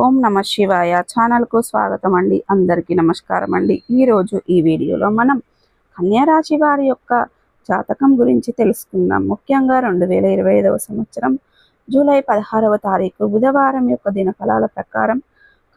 ఓం నమ శివాయ ఛానల్కు స్వాగతం అండి అందరికీ నమస్కారం అండి ఈరోజు ఈ వీడియోలో మనం కన్యారాశి వారి యొక్క జాతకం గురించి తెలుసుకుందాం. ముఖ్యంగా రెండు వేల ఇరవై ఐదవ సంవత్సరం జూలై పదహారవ తారీఖు బుధవారం యొక్క దినఫలాల ప్రకారం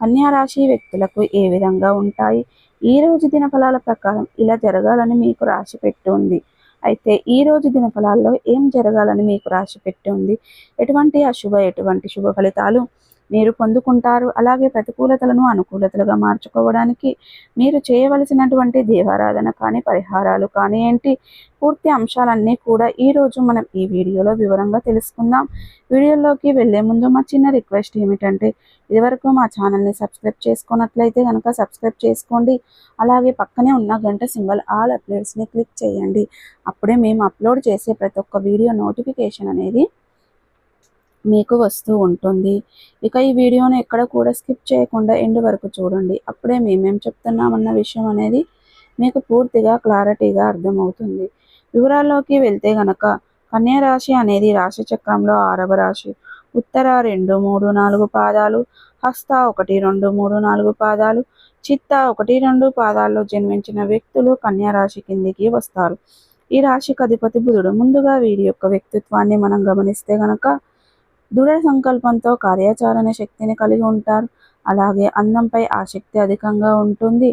కన్యారాశి వ్యక్తులకు ఏ విధంగా ఉంటాయి? ఈ రోజు దినఫలాల ప్రకారం ఇలా జరగాలని మీకు రాసి పెట్టి ఉంది. అయితే ఈ రోజు దినఫలాల్లో ఏం జరగాలని మీకు రాసి పెట్టి ఉంది? ఎటువంటి అశుభ ఎటువంటి శుభ ఫలితాలు మీరు పొందుకుంటారు. అలాగే ప్రతికూలతలను అనుకూలతలుగా మార్చుకోవడానికి మీరు చేయవలసినటువంటి దేవారాధన కానీ పరిహారాలు కానీ ఏంటి? పూర్తి అంశాలన్నీ కూడా ఈరోజు మనం ఈ వీడియోలో వివరంగా తెలుసుకుందాం. వీడియోలోకి వెళ్ళే ముందు మా చిన్న రిక్వెస్ట్ ఏమిటంటే ఇదివరకు మా ఛానల్ని సబ్స్క్రైబ్ చేసుకున్నట్లయితే కనుక సబ్స్క్రైబ్ చేసుకోండి. అలాగే పక్కనే ఉన్న గంట సింబల్ ఆల్ అప్లేట్స్ని క్లిక్ చేయండి. అప్పుడే మేము అప్లోడ్ చేసే ప్రతి ఒక్క వీడియో నోటిఫికేషన్ అనేది మీకు వస్తూ ఉంటుంది. ఇక ఈ వీడియోని ఎక్కడ కూడా స్కిప్ చేయకుండా ఎండ్ వరకు చూడండి. అప్పుడే మేమేం చెప్తున్నామన్న విషయం అనేది మీకు పూర్తిగా క్లారిటీగా అర్థమవుతుంది. వివరాల్లోకి వెళ్తే గనక కన్యారాశి అనేది రాశి చక్రంలో ఆరవ రాశి. ఉత్తర రెండు మూడు నాలుగు పాదాలు హస్త ఒకటి రెండు మూడు నాలుగు పాదాలు చిత్త ఒకటి రెండు పాదాల్లో జన్మించిన వ్యక్తులు కన్యారాశి కిందికి వస్తారు. ఈ రాశికి అధిపతి బుధుడు. ముందుగా వీరి యొక్క వ్యక్తిత్వాన్ని మనం గమనిస్తే గనక దృఢ సంకల్పంతో కార్యాచరణ శక్తిని కలిగి ఉంటారు. అలాగే అందంపై ఆసక్తి అధికంగా ఉంటుంది.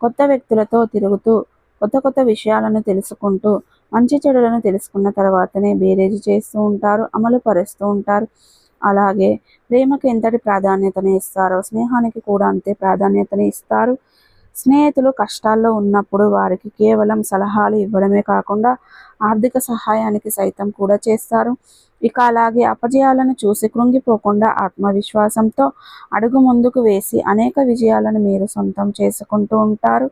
కొత్త వ్యక్తులతో తిరుగుతూ కొత్త కొత్త విషయాలను తెలుసుకుంటూ మంచి చెడులను తెలుసుకున్న తర్వాతనే బేరేజ్ చేస్తూ ఉంటారు అమలు పరుస్తూ ఉంటారు. అలాగే ప్రేమకు ఎంతటి ప్రాధాన్యతను ఇస్తారో స్నేహానికి కూడా అంతే ప్రాధాన్యతను ఇస్తారు. స్నేహితులు కష్టాల్లో ఉన్నప్పుడు వారికి కేవలం సలహాలు ఇవ్వడమే కాకుండా ఆర్థిక సహాయానికి సైతం కూడా చేస్తారు. ఇక అలాగే అపజయాలను చూసి కృంగిపోకుండా ఆత్మవిశ్వాసంతో అడుగు ముందుకు వేసి అనేక విజయాలను మీరు సొంతం చేసుకుంటూ ఉంటారు.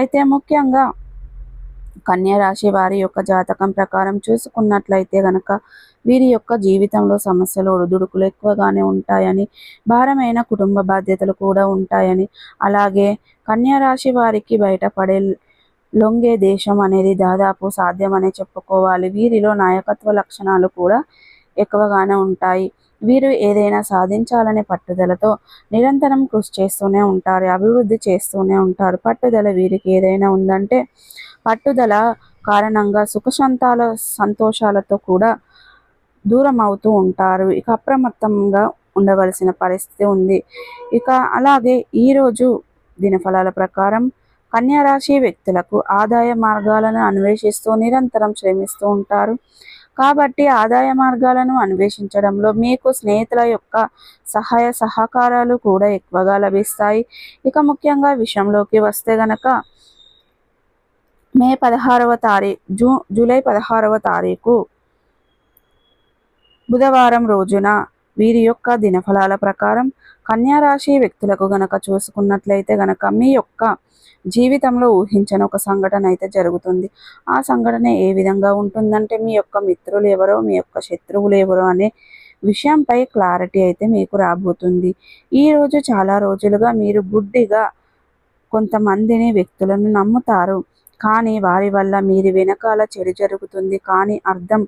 అయితే ముఖ్యంగా కన్యరాశి వారి యొక్క జాతకం ప్రకారం చూసుకున్నట్లయితే గనక వీరి యొక్క జీవితంలో సమస్యలు ఒడిదుడుకులు ఎక్కువగానే ఉంటాయని భారమైన కుటుంబ బాధ్యతలు కూడా ఉంటాయని అలాగే కన్యరాశి వారికి బయటపడే లొంగే దేశం అనేది దాదాపు సాధ్యమనే చెప్పుకోవాలి. వీరిలో నాయకత్వ లక్షణాలు కూడా ఎక్కువగానే ఉంటాయి. వీరు ఏదైనా సాధించాలనే పట్టుదలతో నిరంతరం కృషి చేస్తూనే ఉంటారు అభివృద్ధి చేస్తూనే ఉంటారు. పట్టుదల వీరికి ఏదైనా ఉందంటే పట్టుదల కారణంగా సుఖశాంతాల సంతోషాలతో కూడా దూరం అవుతూ ఉంటారు. ఇక అప్రమత్తంగా ఉండవలసిన పరిస్థితి ఉంది. ఇక అలాగే ఈరోజు దినఫలాల ప్రకారం కన్యారాశి వ్యక్తులకు ఆదాయ మార్గాలను అన్వేషిస్తూ నిరంతరం శ్రమిస్తూ ఉంటారు. కాబట్టి ఆదాయ మార్గాలను అన్వేషించడంలో మీకు స్నేహితుల యొక్క సహాయ సహకారాలు కూడా ఎక్కువగా లభిస్తాయి. ఇక ముఖ్యంగా విషయంలోకి వస్తే గనక మే పదహారవ తారీఖు జూ జూలై పదహారవ తారీఖు బుధవారం రోజున వీరి యొక్క దినఫలాల ప్రకారం కన్యారాశి వ్యక్తులకు గనక చూసుకున్నట్లయితే గనక మీ యొక్క జీవితంలో ఊహించని ఒక సంఘటన అయితే జరుగుతుంది. ఆ సంఘటన ఏ విధంగా ఉంటుందంటే మీ యొక్క మిత్రులు ఎవరో మీ యొక్క శత్రువులు ఎవరో అనే విషయంపై క్లారిటీ అయితే మీకు రాబోతుంది. ఈరోజు చాలా రోజులుగా మీరు గుడ్డిగా కొంతమందిని వ్యక్తులను నమ్ముతారు. కానీ వారి వల్ల మీది వెనకాల చెడు జరుగుతుంది కానీ అర్థం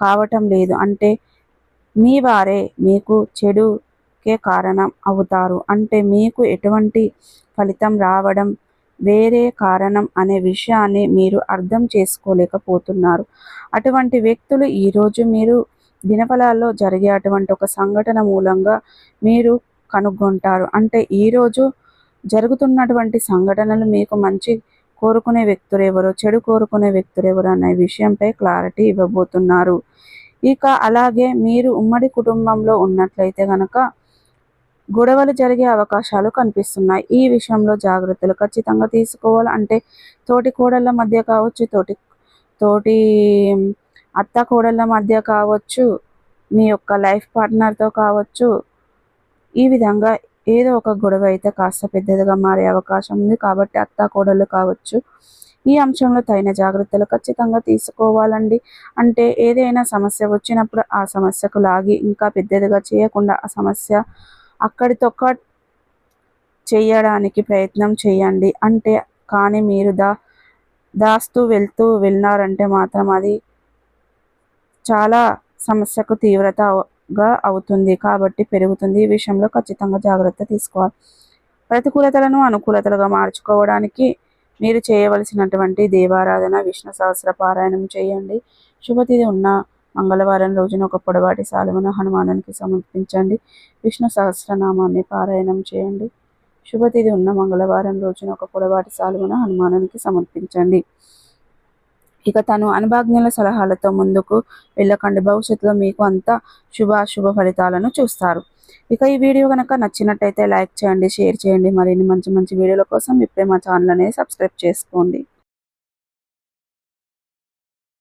కావటం లేదు. అంటే మీ వారే మీకు చెడుకే కారణం అవుతారు. అంటే మీకు ఎటువంటి ఫలితం రావడం వేరే కారణం అనే విషయాన్ని మీరు అర్థం చేసుకోలేకపోతున్నారు. అటువంటి వ్యక్తులు ఈరోజు మీరు దినఫలాల్లో జరిగే అటువంటి ఒక సంఘటన మూలంగా మీరు కనుగొంటారు. అంటే ఈరోజు జరుగుతున్నటువంటి సంఘటనలు మీకు మంచి కోరుకునే వ్యక్తులు చెడు కోరుకునే వ్యక్తులెవరు అనే విషయంపై క్లారిటీ ఇవ్వబోతున్నారు. ఇక అలాగే మీరు ఉమ్మడి కుటుంబంలో ఉన్నట్లయితే కనుక గొడవలు జరిగే అవకాశాలు కనిపిస్తున్నాయి. ఈ విషయంలో జాగ్రత్తలు ఖచ్చితంగా తీసుకోవాలి. అంటే తోటి కోడళ్ళ మధ్య కావచ్చు తోటి తోటి అత్త కోడళ్ళ మధ్య కావచ్చు మీ యొక్క లైఫ్ పార్ట్నర్తో కావచ్చు ఈ విధంగా ఏదో ఒక గొడవ అయితే కాస్త పెద్దదిగా మారే అవకాశం ఉంది కాబట్టి అత్త కోడళ్ళు కావచ్చు. ఈ అంశంలో తగిన జాగ్రత్తలు ఖచ్చితంగా తీసుకోవాలండి. అంటే ఏదైనా సమస్య వచ్చినప్పుడు ఆ సమస్యకు లాగి ఇంకా పెద్దదిగా చేయకుండా ఆ సమస్య అక్కడితొక్క చేయడానికి ప్రయత్నం చేయండి. అంటే కానీ మీరు దా దాస్తూ వెళ్తూ వెళ్ళినారంటే మాత్రం అది చాలా సమస్యకు తీవ్రత గా అవుతుంది కాబట్టి పెరుగుతుంది ఈ విషయంలో ఖచ్చితంగా జాగ్రత్త తీసుకోవాలి. ప్రతికూలతలను అనుకూలతలుగా మార్చుకోవడానికి మీరు చేయవలసినటువంటి దేవారాధన విష్ణు సహస్ర పారాయణం చేయండి. శుభతిథి ఉన్న మంగళవారం రోజున ఒక పొడవాటి సాలువన హనుమానునికి సమర్పించండి. విష్ణు సహస్రనామాన్ని పారాయణం చేయండి. శుభతిథి ఉన్న మంగళవారం రోజున ఒక పొడవాటి సాలువన హనుమానునికి సమర్పించండి. ఇక తను అనుభాజ్ఞల సలహాలతో ముందుకు వెళ్ళకండి. భవిష్యత్తులో మీకు అంత శుభాశుభ ఫలితాలను చూస్తారు. ఇక ఈ వీడియో కనుక నచ్చినట్టయితే లైక్ చేయండి షేర్ చేయండి. మరిన్ని మంచి మంచి వీడియోల కోసం ఇప్పుడే మా ఛానల్ అనేది సబ్స్క్రైబ్ చేసుకోండి.